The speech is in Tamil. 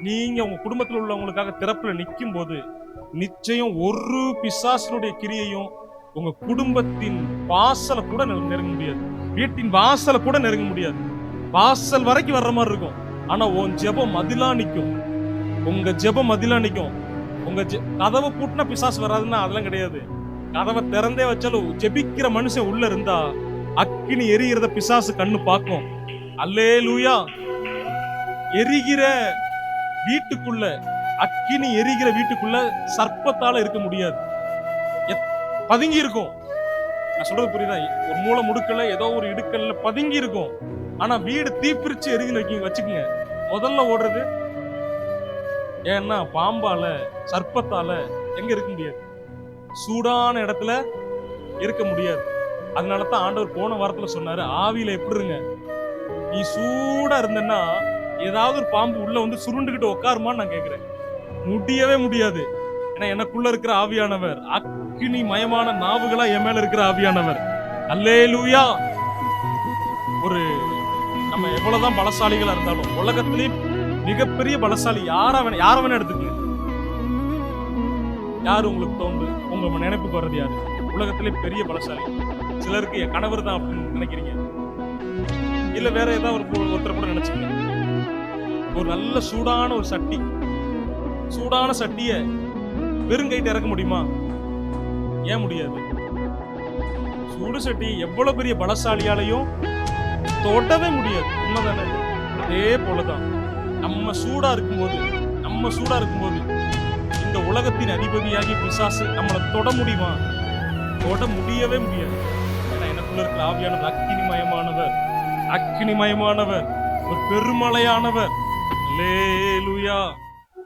நீங்க உங்க குடும்பத்தில் உள்ளவங்களுக்காக திறப்புல நிற்கும் போது நிச்சயம் ஒரு பிசாசனுடைய கிரியையும் உங்க குடும்பத்தின் வாசலை கூட நெருங்க முடியாது. வீட்டின் வாசலை கூட நெருங்க முடியாது. வாசல் வரைக்கும் வர்ற மாதிரி இருக்கும். ஆனா உன் ஜெபம் மதிலா நிற்கும் உங்க ஜெபம் மதிலா நிற்கும் உங்க ஜெ- கதவை பூட்டினா பிசாசு வராதுன்னா அதெல்லாம் கிடையாது. கதவை திறந்தே வச்சாலும் ஜெபிக்கிற மனுஷன் உள்ள இருந்தா அக்கினி எரிகிறத பிசாசு கண்ணு பார்க்கும். அல்லே லூயா எரிகிற வீட்டுக்குள்ள அக்கினி எரிகிற வீட்டுக்குள்ள சர்ப்பத்தால இருக்க முடியாது. எத்- பதுங்கி இருக்கும். நான் சொல்றது புரியுதா? ஒரு மூளை முடுக்கல ஏதோ ஒரு இடுக்கல்ல பதுங்கி இருக்கும். ஆனா வீடு தீப்பிரிச்சு எரிஞ்சு வைக்க வச்சுக்கோங்க. முதல்ல ஓடுறது ஏன்னா பாம்பால சர்ப்பத்தால எங்க இருக்க முடியாது? சூடான இடத்துல இருக்க முடியாது. அதனால தான் ஆண்டவர் போன வாரத்துல சொன்னாரு ஆவியில எப்படி இருங்க? நீ சூடா இருந்தன்னா ஏதாவது ஒரு பாம்பு உள்ள வந்து சுருண்டுகிட்டு உட்காருமான்னு நான் கேட்கிறேன் முடியவே முடியாது. ஏன்னா எனக்குள்ள இருக்கிற ஆவியானவர் அக்கினி மயமான நாவுகளா என் மேல இருக்கிற ஆவியானவர். அல்லே லூயா ஒரு நம்ம எவ்வளவுதான் பலசாலிகளா இருந்தாலும் உலகத்திலேயே மிகப்பெரிய பலசாலி யாரா வேணா யார வேணா எடுத்துக்கங்க யாரு உங்களுக்கு தோன்று உங்க நினைப்புக்கு வர்றது யாரு? உலகத்திலே பெரிய பலசாலி. சிலருக்கு என் கணவர் தான் அப்படின்னு நினைக்கிறீங்க. இல்ல வேற ஏதாவது ஒரு ஒருத்தர் ஒரு நல்ல சூடான ஒரு சட்டி. சூடான சட்டிய வெறுங்கைட்டு இறக்க முடியுமா? ஏன் முடியாது? சூடு சட்டி எவ்வளவு பெரிய பலசாலியாலையும் தொடவே முடியாது. உண்மைதானே? அதே போலதான். நம்ம சூடா இருக்கும்போது நம்ம சூடா இருக்கும்போது இந்த உலகத்தின் அதிபதியாகி பிசாசு நம்மளை தொட முடியுமா? தொட முடியவே முடியாது. ஏன்னா எனக்குள்ள இருக்கிற ஆவியானவர் அக்கினிமயமானவர் அக்கினிமயமானவர் ஒரு பெருமலையானவர். हालेलुया